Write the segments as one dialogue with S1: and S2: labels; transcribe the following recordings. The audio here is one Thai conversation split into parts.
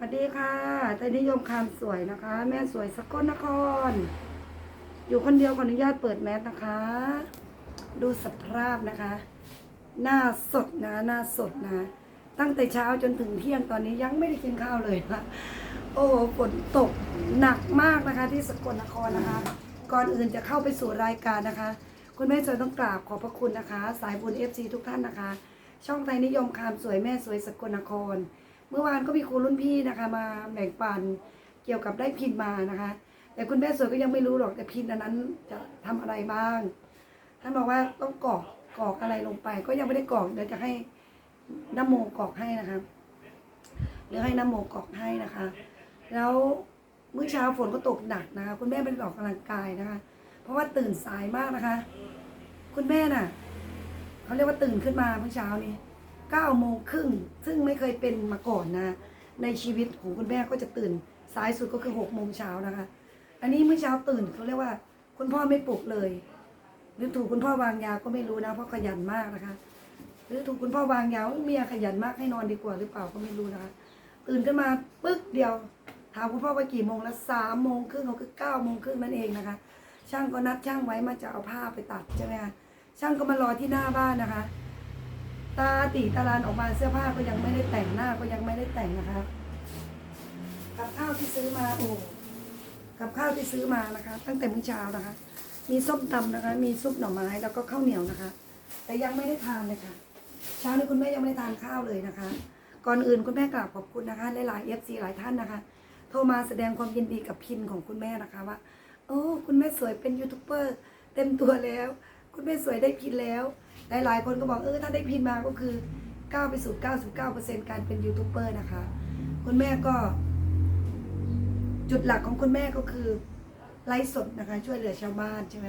S1: สวัสดีค่ะแต่นิยมคามสวยนะคะ แม่สวยสกลนคร อยู่คนเดียวขออนุญาตเปิดแมสนะคะ ดูสภาพนะคะ หน้าสดนะหน้าสดนะ ตั้งแต่เช้าจนถึงเที่ยงตอนนี้ยังไม่ได้กินข้าวเลยนะโอ้โหฝนตกหนักมากนะคะ ที่สกลนครนะคะ ก่อนอื่นจะเข้าไปสู่รายการนะคะ คุณแม่สวยต้องกราบขอบพระคุณนะคะ สายบุญเอฟซีทุกท่านนะคะ ช่องไทยนิยมคามสวยแม่สวยสกลนคร เมื่อวานก็มีครูรุ่นพี่นะคะ มาแบ่งปันเกี่ยวกับได้พินมานะคะ แต่คุณแม่สวยก็ยังไม่รู้หรอกแต่พินอันนั้นจะทำอะไรบ้าง ท่านบอกว่าต้องกรอกกรอกอะไรลงไป ก็ยังไม่ได้กรอกเดี๋ยวจะให้น้ำโมกรอกให้นะคะหรือให้น้ำโมกรอกให้นะคะ แล้วเมื่อเช้าฝนก็ตกหนักนะคะ คุณแม่ไม่ได้ออกกำลังกายนะคะ เพราะว่าตื่นสายมากนะคะ คุณแม่น่ะเขาเรียกว่าตื่นขึ้นมาเมื่อเช้านี้ เก้าโมงครึ่งซึ่งไม่เคยเป็นมาก่อนนะ ในชีวิตของคุณแม่ก็จะตื่นสายสุดก็คือหกโมงเช้านะคะ อันนี้เมื่อเช้าตื่นเขาเรียกว่า คุณพ่อไม่ปลุกเลย หรือถูกคุณพ่อวางยาก็ไม่รู้นะเพราะขยันมากนะคะ หรือถูกคุณพ่อวางยาว่าเมียขยันมากให้นอนดีกว่าหรือเปล่าก็ไม่รู้นะคะตื่นขึ้นมาปึ๊กเดียวถามคุณพ่อว่ากี่โมงแล้วสามโมงครึ่งเขาคือเก้าโมงครึ่งนั่นเองนะคะ ช่างก็นัดช่างไว้มาจะเอาผ้าไปตัดใช่ไหมคะช่างก็มารอที่หน้าบ้านนะคะ ตาตีตาลานออกมาเสื้อผ้าก็ยังไม่ได้แต่งหน้าก็ยังไม่ได้แต่งนะคะกับข้าวที่ซื้อมาโอ้กับข้าวที่ซื้อมานะคะ ตั้งแต่เมื่อเช้านะคะ มีส้มตำนะคะ มีซุปหน่อไม้แล้วก็ข้าวเหนียวนะคะ แต่ยังไม่ได้ทานเลยค่ะเช้านี้คุณแม่ยังไม่ได้ทานข้าวเลยนะคะ ก่อนอื่นคุณแม่กราบขอบคุณนะคะหลายๆเอฟซีหลายท่านนะคะ โทรมาแสดงความยินดีกับพินของคุณแม่นะคะว่าโอ้คุณแม่สวยเป็นยูทูบเบอร์เต็มตัวแล้ว คุณแม่สวยได้พินแล้ว หลายๆคนก็บอกเออถ้าได้พินมาก็คือก้าวไปสู่ 99%การเป็นยูทูบเบอร์นะคะ คุณแม่ก็ จุดหลักของคุณแม่ก็คือไลฟ์สดนะคะ ช่วยเหลือชาวบ้านใช่ไหม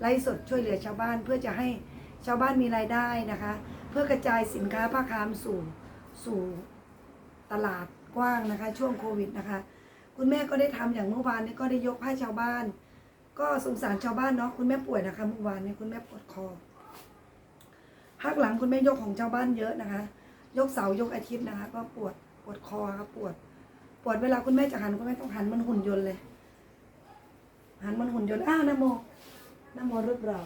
S1: ไลฟ์สดช่วยเหลือชาวบ้าน เพื่อจะให้ชาวบ้านมีรายได้นะคะ เพื่อกระจายสินค้าผ้าคามสู่สู่ตลาดกว้างนะคะ ช่วงโควิดนะคะ คุณแม่ก็ได้ทำอย่างเมื่อวานนี้ก็ได้ยกให้ชาวบ้าน ก็สงสารชาวบ้านเนาะคุณแม่ป่วยนะคะเมื่อวานนี้คุณแม่ปวดคอ พักหลังคุณแม่ยกของชาวบ้านเยอะนะคะ ยกเสาร์ยกอาทิตย์นะคะ ก็ปวดปวดคอครับปวด ปวดเวลาคุณแม่จะหันคุณแม่ต้องหันมันหุ่นยนต์เลย หันมันหุ่นยนต์อ้าวนะโมนะโมรึเปล่า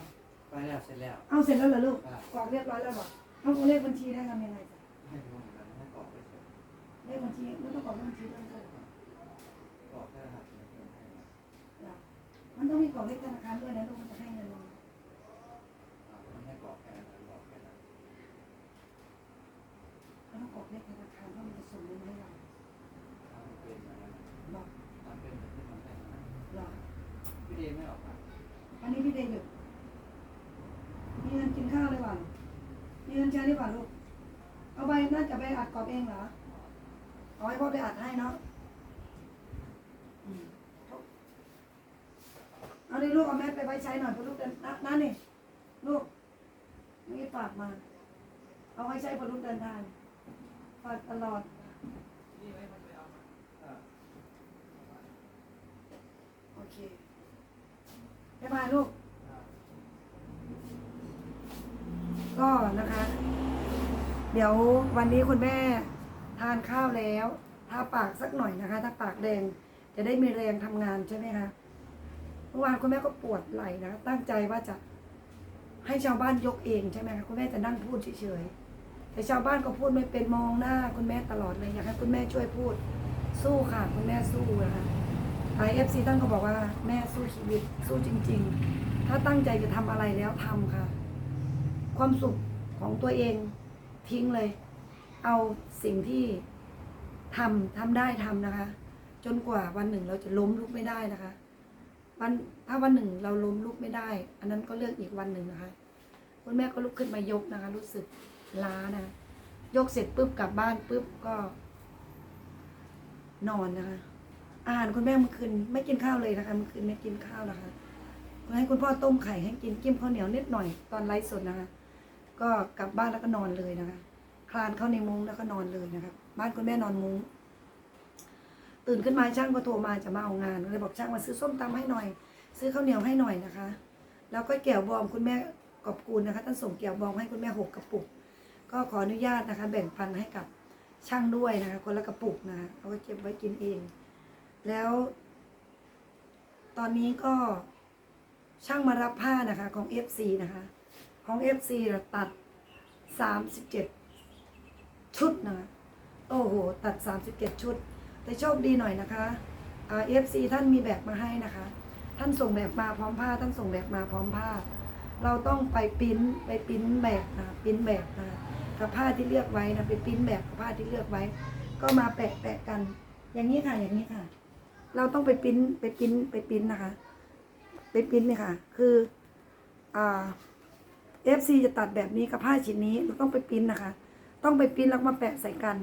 S2: ไปแล้วเสร็จแล้ว
S1: เอาเสร็จแล้วเหรอลูก
S2: ครับ
S1: กรอกเรียบร้อยแล้วเหรอเอาเลขบัญชีได้ทำยังไงจ๊ะ
S2: ให้ดูเหมือนกันให้กรอกไปเสร็จ
S1: เลขบัญชีไม่ต้องกรอกเลขบัญชีด้วยเลย
S2: กรอกแค่รหัสเนี่ยเพื่อนให้มา
S1: มันต้องมีกรอกเลขธนาคารด้วยนะลูกมันจะให้เงินเรา
S2: อ่ามันให้กรอกแค่นั้นกรอกแค่นั้น
S1: มันต้องกรอกเลขธนาคารเพราะมันจะส่งเงินมาให้เรา
S2: ทำเป็นนะ
S1: บอก
S2: ทำเป็นแบบที่ทำให้นะ
S1: หรอ
S2: พี่เดย์ไม่ออกมา
S1: อันนี้พี่เดย์หยุดมีเงินกินข้าวเลยหว่ามีเงินใช้หรือเปล่าลูกเอาไปน่าจะไป อัดกรอบเองเหรอเอาให้พ่อไปอัดให้เนาะอืมเอาดิลูกเอาแมสไปไว้ใช้หน่อยพราะลูกเดินนั่นนี่ลูกนี่ฝากมา เอาไว้ใช้พอลูกเดินทางฝากตลอดโอเคบ๊ายบาลูก ก็นะคะ เดี๋ยววันนี้คุณแม่ทานข้าวแล้วทาปากสักหน่อยนะคะ ถ้าปากแดงจะได้มีแรงทำงานใช่ไหมคะเมื่อวานคุณแม่ก็ปวดไหล่นะคะตั้งใจว่าจะให้ชาวบ้านยกเองใช่ไหมคะคุณแม่จะนั่งพูดเฉยๆแต่ชาวบ้านก็พูดไม่เป็นมองหน้า คุณแม่ตลอดเลยอยากให้คุณแม่ช่วยพูดสู้ค่ะ คุณแม่สู้นะคะไอเอฟซีตั้งก็บอกว่าแม่สู้ชีวิตสู้จริง ๆ ถ้าตั้งใจจะทำอะไรแล้วทำค่ะ ความสุขของตัวเอง ทิ้งเลย เอาสิ่งที่ทำทำได้ทำนะคะ จนกว่าวันหนึ่งเราจะล้มลุกไม่ได้นะคะ วันถ้าวันหนึ่งเราล้มลุกไม่ได้ อันนั้นก็เลือกอีกวันหนึ่งนะคะคุณแม่ก็ลุกขึ้นมายกนะคะ รู้สึกล้านะ ยกเสร็จปุ๊บกลับบ้านปุ๊บก็ นอนนะคะ อาหารคุณแม่เมื่อคืนไม่กินข้าวเลยนะคะเมื่อคืนไม่กินข้าวนะคะให้คุณพ่อต้มไข่ให้กินกิ้มข้าวเหนียวนิดหน่อยตอนไลฟ์สดนะคะ ก็กลับบ้านแล้วก็นอนเลยนะคะ คลานเข้าในมุ้งแล้วก็นอนเลยนะคะบ้านคุณแม่นอนมุ้ง ตื่นขึ้นมาช่างก็โทรมาจะมาเอางานเลยบอกช่างมาซื้อส้มตำให้หน่อย ซื้อข้าวเหนียวให้หน่อยนะคะ แล้วก็แก้วบอมคุณแม่กอบกูลนะคะท่านส่งแก้วบอมให้คุณแม่หกกระปุก ก็ขออนุญาตนะคะ แบ่งปันให้กับช่างด้วยนะคะ คนละกระปุกนะคะเอาไว้เก็บไว้กินเอง แล้ว ตอนนี้ก็ช่างมารับผ้านะคะของ FC นะคะ ของ FC เราตัด 37 ชุดนะโอ้โห ตัด 37 ชุด แต่โชคดีหน่อยนะคะอ่า FC ท่านมีแบบมาให้นะคะ ท่านส่งแบบมาพร้อมผ้า ท่านส่งแบบมาพร้อมผ้า เราต้องไปปริ้นไปปริ้นแบบนะปริ้นแบบนะกับผ้าที่เลือกไว้นะไปปริ้นแบบกับผ้าที่เลือกไว้ ก็มาแปะแปะกัน อย่างนี้ค่ะอย่างนี้ค่ะ เราต้องไปปริ้นไปปริ้นไปปริ้นนะคะ ไปปริ้นเนี่ยค่ะ คืออ่า FC จะตัดแบบนี้กับผ้าชิ้นนี้เราต้องไปปิ้นนะคะ ต้องไปปิ้นแล้วมาแปะใส่กัน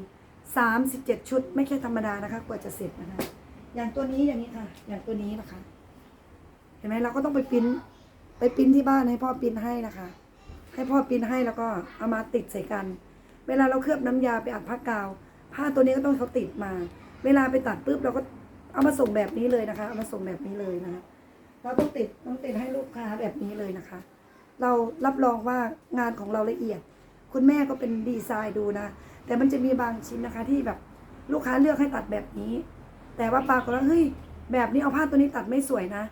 S1: สามสิบเจ็ดชุด ไม่ใช่ธรรมดานะคะ กว่าจะเสร็จนะคะ อย่างตัวนี้อย่างนี้ค่ะ อย่างตัวนี้นะคะ เห็นไหมเราก็ต้องไปปิ้นไปปิ้นที่บ้านให้พ่อปิ้นให้นะคะ ให้พ่อปิ้นให้แล้วก็เอามาติดใส่กัน เวลาเราเคลือบน้ำยาไปอัดผ้ากาว ผ้าตัวนี้ก็ต้องเขาติดมา เวลาไปตัดปุ๊บเราก็เอามาส่งแบบนี้เลยนะคะ เอามาส่งแบบนี้เลยนะคะเราต้องติดต้องติดให้ลูกค้าแบบนี้เลยนะคะ เรารับรองว่างานของเราละเอียด คุณแม่ก็เป็นดีไซน์ดูนะ แต่มันจะมีบางชิ้นนะคะที่แบบลูกค้าเลือกให้ตัดแบบนี้ แต่ว่าปรากฏว่าเฮ้ยแบบนี้เอาผ้าตัวนี้ตัดไม่สวยนะ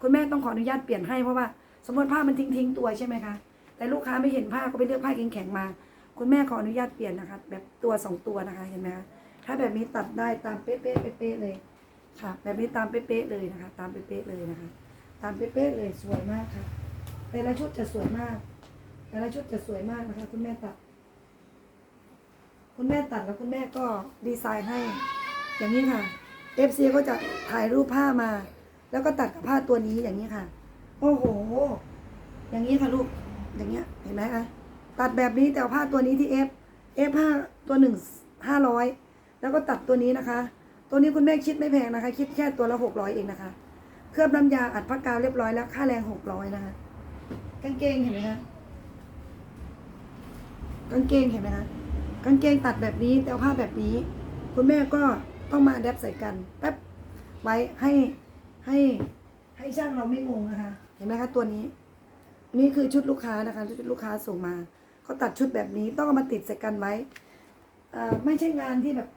S1: คุณแม่ต้องขออนุญาตเปลี่ยนให้เพราะว่า สมมติผ้ามันทิ้งทิ้งตัวใช่ไหมคะ แต่ลูกค้าไม่เห็นผ้าก็ไปเลือกผ้าแข็งๆมา คุณแม่ขออนุญาตเปลี่ยนนะคะ แบบตัวสองตัวนะคะเห็นไหมคะถ้าแบบนี้ตัดได้ตามเป๊ะๆเป๊ะๆเลยค่ะ แบบนี้ตามเป๊ะๆเลยนะคะ ตามเป๊ะๆเลยนะคะ ตามเป๊ะๆเลยสวยมากค่ะ แต่ละชุดจะสวยมาก แต่ละชุดจะสวยมากนะคะ คุณแม่ตัด คุณแม่ตัดแล้วคุณแม่ก็ดีไซน์ให้ อย่างนี้ค่ะ FC ก็จะถ่ายรูปผ้ามา แล้วก็ตัดกับผ้าตัวนี้อย่างนี้ค่ะ โอ้โห อย่างนี้ค่ะลูก อย่างเงี้ย เห็นไหมคะตัดแบบนี้แต่เอาผ้าตัวนี้ที่ F F ห้าตัวหนึ่งห้าร้อยแล้วก็ตัดตัวนี้นะคะ ตัวนี้คุณแม่คิดไม่แพงนะคะ คิดแค่ตัวละหกร้อยเองนะคะ เคลือบน้ำยาอัดผ้ากาวเรียบร้อยแล้ว ค่าแรงหกร้อยนะคะ กางเกงเห็นไหมคะกางเกงเห็นไหมคะกางเกงตัดแบบนี้แต่ผ้าแบบนี้ คุณแม่ก็ต้องมาแดบใส่กันแป๊บไว้ให้ให้ให้ช่างเราไม่งงนะคะ เห็นไหมคะตัวนี้ นี่คือชุดลูกค้านะคะ ชุดลูกค้าส่งมาเขาตัดชุดแบบนี้ต้องเอามาติดใส่กันไว้อ่อไม่ใช่งานที่แบบ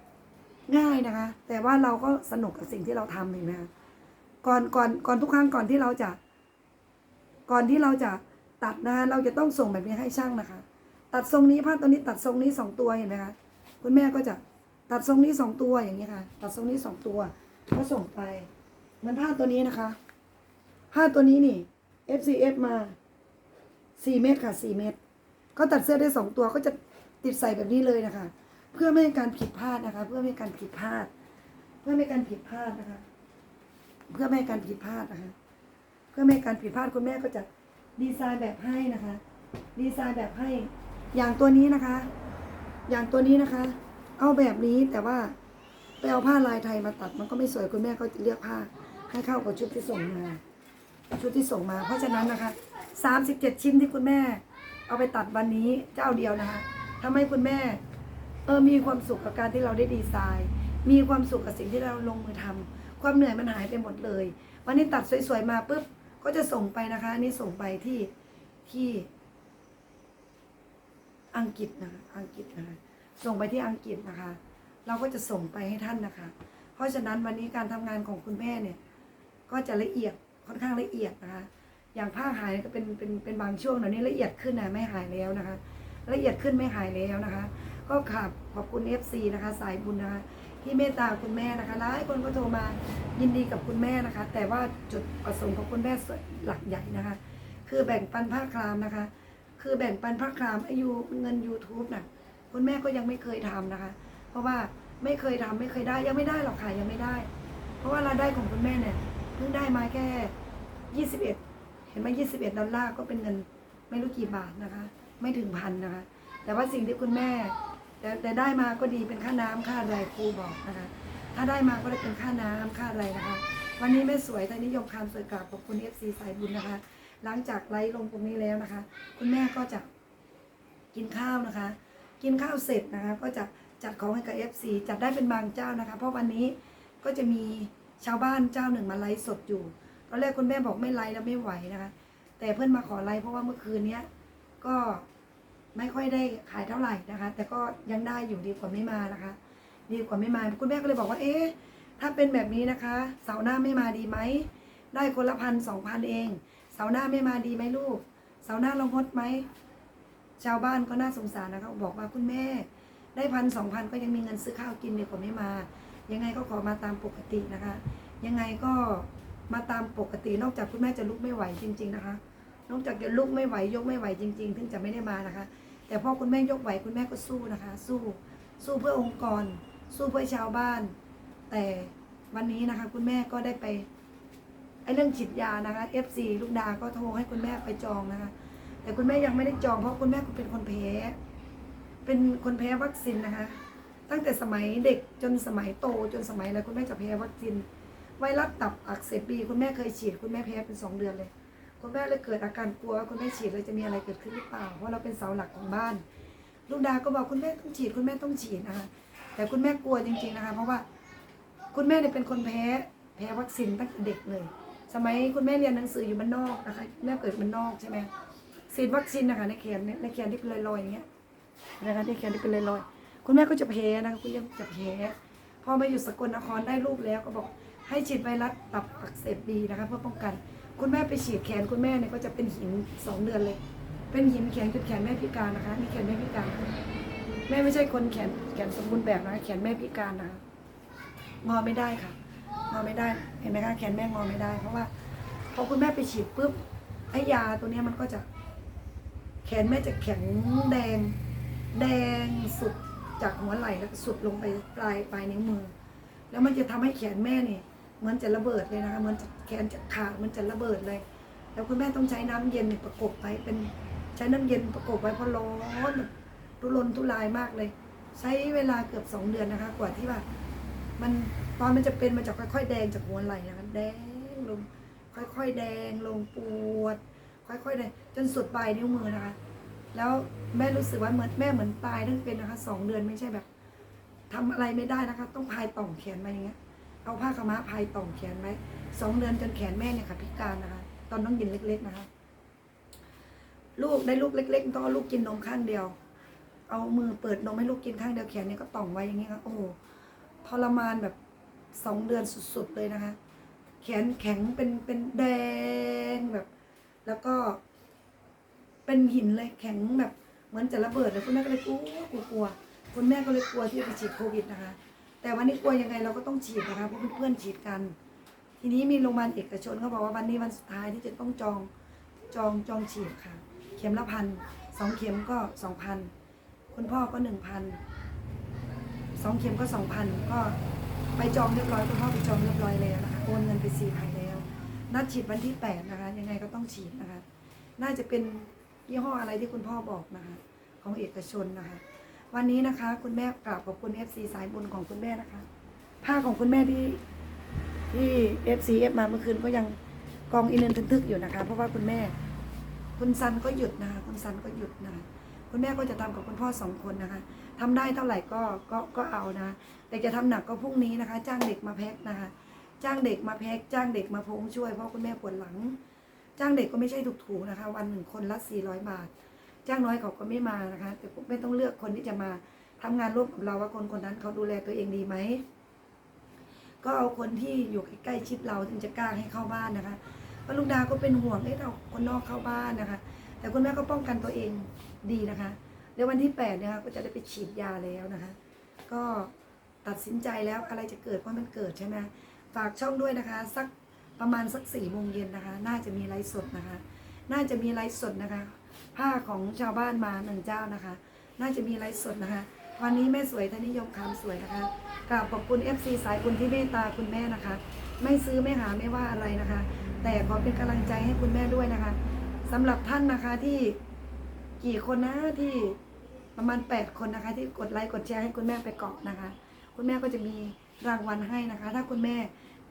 S1: ง่ายนะคะ แต่ว่าเราก็สนุกกับสิ่งที่เราทำเห็นไหมคะก่อนก่อนก่อนทุกครั้งก่อนที่เราจะ ก่อนที่เราจะตัดนะคะเราจะต้องส่งแบบนี้ให้ช่างนะคะ ตัดทรงนี้ผ้าตัวนี้ตัดทรงนี้สองตัวเห็นไหมคะคุณแม่ก็จะตัดทรงนี้สองตัวอย่างนี้ค่ะ ตัดทรงนี้สองตัว ก็ส่งไปเหมือนผ้าตัวนี้นะคะ ผ้าตัวนี้นี่ FCF มาสี่เมตรค่ะสี่เมตร ก็ตัดเสื้อได้สองตัวก็จะติดใส่แบบนี้เลยนะคะ เพื่อไม่ให้การผิดพลาดนะคะ เพื่อไม่ให้การผิดพลาด เพื่อไม่ให้การผิดพลาดนะคะ เพื่อไม่ให้การผิดพลาดนะคะ เพื่อไม่ให้การผิดพลาดคุณแม่ก็จะดีไซน์แบบให้นะคะ ดีไซน์แบบให้ อย่างตัวนี้นะคะ อย่างตัวนี้นะคะ เอาแบบนี้แต่ว่าไปเอาผ้าลายไทยมาตัดมันก็ไม่สวยคุณแม่ก็จะเลือกผ้าให้เข้ากับชุดที่ส่งมาชุดที่ส่งมา เพราะฉะนั้นนะคะสามสิบเจ็ดชิ้นที่คุณแม่ เอาไปตัดวันนี้เจ้าเดียวนะคะทำให้คุณแม่ เออมีความสุขกับการที่เราได้ดีไซน์ มีความสุขกับสิ่งที่เราลงมือทำความเหนื่อยมันหายไปหมดเลย วันนี้ตัดสวยๆมาปุ๊บ ก็จะส่งไปนะคะ นี่ส่งไปที่ที่ อังกฤษนะคะอังกฤษนะคะส่งไปที่อังกฤษนะคะ เราก็จะส่งไปให้ท่านนะคะ เพราะฉะนั้นวันนี้การทำงานของคุณแม่เนี่ย ก็จะละเอียดค่อนข้างละเอียดนะคะ อย่างผ้าหายก็เป็นเป็นเป็นบางช่วงเดี๋ยวนี้ละเอียดขึ้นนะไม่หายแล้วนะคะ ละเอียดขึ้นไม่หายแล้วนะคะ ก็ขับขอบคุณ FC นะคะ สายบุญนะคะ ที่เมตตาคุณแม่นะคะหลายคนก็โทรมายินดีกับคุณแม่นะคะ แต่ว่าจุดประสงค์ของคุณแม่ส่วนหลักใหญ่นะคะ คือแบ่งปันผ้าครามนะคะ คือแบ่งปันผ้าครามอายุเงิน YouTube น่ะคุณแม่ก็ยังไม่เคยทำนะคะ เพราะว่าไม่เคยทำไม่เคยได้ยังไม่ได้หรอกค่ะยังไม่ได้ เพราะว่ารายได้ของคุณแม่เนี่ยเพิ่งได้มาแค่ยี่สิบเอ็ดเห็นไหมยี่สิบเอ็ดดอลลาร์ก็เป็นเงินไม่รู้กี่บาทนะคะ ไม่ถึงพันนะคะ แต่ว่าสิ่งที่คุณแม่ แต่แต่ได้มาก็ดีเป็นค่าน้ำค่าอะไรครูบอกนะคะ ถ้าได้มาก็ได้เป็นค่าน้ำค่าอะไรนะคะ วันนี้แม่สวยทางนิยมคำสวยกราบขอบคุณเอฟซีสายบุญนะคะ หลังจากไลฟ์ลงตรงนี้แล้วนะคะ คุณแม่ก็จะกินข้าวนะคะ กินข้าวเสร็จนะคะ ก็จะจัดของให้กับ FC จัดได้เป็นบางเจ้านะคะ เพราะวันนี้ก็จะมีชาวบ้านเจ้าหนึ่งมาไลฟ์สดอยู่ตอนแรกคุณแม่บอกไม่ไลฟ์แล้วไม่ไหวนะคะ แต่เพื่อนมาขอไลฟ์เพราะว่าเมื่อคืนเนี้ยก็ ไม่ค่อยได้ขายเท่าไหร่นะคะ แต่ก็ยังได้อยู่ดีกว่าไม่มานะคะ ดีกว่าไม่มาคุณแม่ก็เลยบอกว่า เอ๊ะถ้าเป็นแบบนี้นะคะ เสาร์หน้าไม่มาดีไหมได้คนละพันสองพันเอง เสาร์หน้าไม่มาดีไหมลูก เสาร์หน้าเรางดไหมชาวบ้านก็น่าสงสารนะคะบอกว่าคุณแม่ ได้พันสองพันก็ยังมีเงินซื้อข้าวกินดีกว่าไม่มา ยังไงก็ขอมาตามปกตินะคะ ยังไงก็มาตามปกตินอกจากคุณแม่จะลุกไม่ไหวจริง ๆนะคะ นอกจากจะลุกไม่ไหวยกไม่ไหวจริง ๆ ถึงจะไม่ได้มานะคะ แต่พอคุณแม่ยกไหวคุณแม่ก็สู้นะคะ สู้สู้เพื่อองค์กร สู้เพื่อชาวบ้าน แต่วันนี้นะคะ คุณแม่ก็ได้ไปไอ้เรื่องฉีดยานะคะ FC ลูกดาก็โทรให้คุณแม่ไปจองนะคะ แต่คุณแม่ยังไม่ได้จองเพราะคุณแม่เป็นคนแพ้เป็นคนแพ้วัคซีนนะคะ ตั้งแต่สมัยเด็กจนสมัยโตจนสมัยอะไรคุณแม่จะแพ้วัคซีนไวรัสตับอักเสบบีคุณแม่เคยฉีด คุณแม่แพ้เป็นสองเดือนเลย คุณแม่เลยเกิดอาการกลัวว่าคุณแม่ฉีดแล้วจะมีอะไรเกิดขึ้นหรือเปล่า เพราะเราเป็นเสาหลักของบ้าน ลูกดาก็บอกคุณแม่ต้องฉีด คุณแม่ต้องฉีดนะคะแต่คุณแม่กลัวจริง ๆนะคะ เพราะว่าคุณแม่เนี่ยเป็นคนแพ้แพ้วัคซีนตั้งแต่เด็กเลย สมัยคุณแม่เรียนหนังสืออยู่บ้านนอกนะคะแม่เกิดบ้านนอกใช่ไหมฉีดวัคซีนนะคะในแขนในแขนที่เป็นรอยๆอย่างเงี้ยนะคะที่แขนที่เป็นรอยๆคุณแม่ก็จะแพ้นะคะคุณยังจะแพ้พอมาอยู่สกลนครได้ลูกแล้วก็บอกให้ฉีดไวรัสตับอักเสบบีนะคะเพื่อป้องกัน คุณแม่ไปฉีดแขนคุณแม่เนี่ยก็จะเป็นหินสองเดือนเลย เป็นหินแขนจนแขนแม่พิการนะคะนี่แขนแม่พิการ แม่ไม่ใช่คนแขนแขนสมบูรณ์แบบนะแขนแม่พิการนะคะงอไม่ได้ค่ะงอไม่ได้เห็นไหมคะแขนแม่งอไม่ได้ เพราะว่าพอคุณแม่ไปฉีดปุ๊บไอ้ยาตัวนี้มันก็จะ แขนแม่จะแข็งแดง แดงสุดจากหัวไหล่แล้วสุดลงไปปลายปลายนิ้วมือ แล้วมันจะทำให้แขนแม่เนี่ยเหมือนจะระเบิดเลยนะคะเหมือนจะ นจะขาดมันจะระเบิดเลย แล้วคุณแม่ต้องใช้น้ำเย็นประกบไว้เป็นใช้น้ำเย็นประกบไว้เพราะร้อนทุรนทุรายมากเลย ใช้เวลาเกือบสองเดือนนะคะ กว่าที่ว่า มันตอนมันจะเป็นมันจะค่อย ๆ แดงจากหัวไหล่นะคะแดงลง ค่อย ๆ แดงลงปวด ค่อยๆแดงจนสุดปลายนิ้วมือนะคะ แล้วแม่รู้สึกว่าเหมือนแม่เหมือนตายทั้งเป็นนะคะสองเดือนไม่ใช่แบบทำอะไรไม่ได้นะคะ ต้องพายต่องแขนมาอย่างเงี้ย เอาผ้าขม้าพายต่องแขนไว้สองเดือนจนแขนแม่เนี่ยค่ะพิการนะคะ ตอนน้องยินเล็ก ๆ นะคะ ลูกได้ลูกเล็ก ๆ ต้องเอาลูกกินนมข้างเดียว เอามือเปิดนมให้ลูกกินข้างเดียวแขนเนี่ยก็ต่องไว้อย่างเงี้ยค่ะโอ้ทรมานแบบสองเดือนสุดๆเลยนะคะ แขนแข็งเป็นเป็นแดงแบบ แล้วก็ เป็นหินเลยแข็งแบบเหมือนจะระเบิดเลยคุณแม่ก็เลยกลัวกลัวกลัวคุณแม่ก็เลยกลัวที่จะไปฉีดโควิดนะคะ แต่วันนี้กลัวยังไงเราก็ต้องฉีดนะคะเพราะเพื่อนๆฉีดกัน ทีนี้มีโรงพยาบาลเอกชนเขาบอกว่าวันนี้วันสุดท้ายที่จะต้องจองจองจองฉีดค่ะ เข็มละพันสองเข็มก็สองพันคุณพ่อก็หนึ่งพันสองเข็มก็สองพันก็ไปจองเรียบร้อยคุณพ่อไปจองเรียบร้อยแล้วนะคะโอนเงินไปสี่พันแล้วนัดฉีดวันที่แปดนะคะ ยังไงก็ต้องฉีดนะคะ น่าจะเป็นยี่ห้ออะไรที่คุณพ่อบอกนะคะ ของเอกชนนะคะ วันนี้นะคะ คุณแม่กราบขอบคุณ FC สายบุญของคุณแม่นะคะ ผ้าของคุณแม่ที่ที่ FC F มาเมื่อคืนก็ยังกองอินเนนทึกๆอยู่นะคะ เพราะว่าคุณแม่ คุณซันก็หยุดนะคะคุณซันก็หยุดนะคะคุณแม่ก็จะทำกับคุณพ่อสองคนนะคะทำได้เท่าไหร่ก็ก็ก็เอานะแต่จะทำหนักก็พรุ่งนี้นะคะ จ้างเด็กมาแพ็คนะคะ จ้างเด็กมาแพ็คจ้างเด็กมาพงช่วยเพราะคุณแม่ปวดหลัง จ้างเด็กก็ไม่ใช่ถูกๆนะคะ วันหนึ่งคนละ400บาท จ้างน้อยเขาก็ไม่มานะคะ แต่ผมไม่ต้องเลือกคนที่จะมาทำงานร่วมกับเราว่าคนคนนั้นเขาดูแลตัวเองดีไหมก็เอาคนที่อยู่ใกล้ชิดเราถึงจะกล้าให้เข้าบ้านนะคะเพราะลูกดาก็เป็นห่วงให้เราคนนอกเข้าบ้านนะคะ แต่คุณแม่ก็ป้องกันตัวเองดีนะคะเดี๋ยววันที่แปดเนี่ยก็จะได้ไปฉีดยาแล้วนะคะ ก็ตัดสินใจแล้วอะไรจะเกิดก็มันเกิดใช่ไหมฝากช่องด้วยนะคะ สักประมาณสักสี่โมงเย็นนะคะ น่าจะมีไลฟ์สดนะคะ น่าจะมีไลฟ์สดนะคะ ผ้าของชาวบ้านมาหนึ่งเจ้านะคะ น่าจะมีไลฟ์สดนะคะ วันนี้แม่สวยทนิยมคำสวยนะคะกราบขอบคุณ FC สายบุญที่เมตตาคุณแม่นะคะ ไม่ซื้อไม่หาไม่ว่าอะไรนะคะ แต่ขอเป็นกำลังใจให้คุณแม่ด้วยนะคะสำหรับท่านนะคะที่กี่คนนะที่ประมาณ 8 คนนะคะ ที่กดไลค์กดแชร์ให้คุณแม่ไปเกาะนะคะ คุณแม่ก็จะมีรางวัลให้นะคะ ถ้าคุณแม่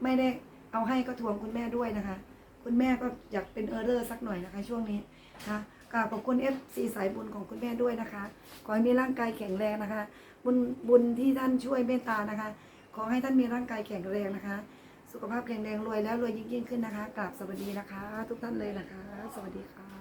S1: ไม่ได้เอาให้ก็ทวงคุณแม่ด้วยนะคะ คุณแม่ก็อยากเป็นเออร์เรอร์สักหน่อยนะคะ ช่วงนี้นะคะ กราบขอบคุณเอฟซีสายบุญของคุณแม่ด้วยนะคะ ขอให้มีร่างกายแข็งแรงนะคะ บุญบุญที่ท่านช่วยเมตตานะคะ ขอให้ท่านมีร่างกายแข็งแรงนะคะ สุขภาพแข็งแรงรวยแล้วรวยยิ่งยิ่งขึ้นนะคะกราบสวัสดีนะคะ ทุกท่านเลยนะคะ สวัสดีค่ะ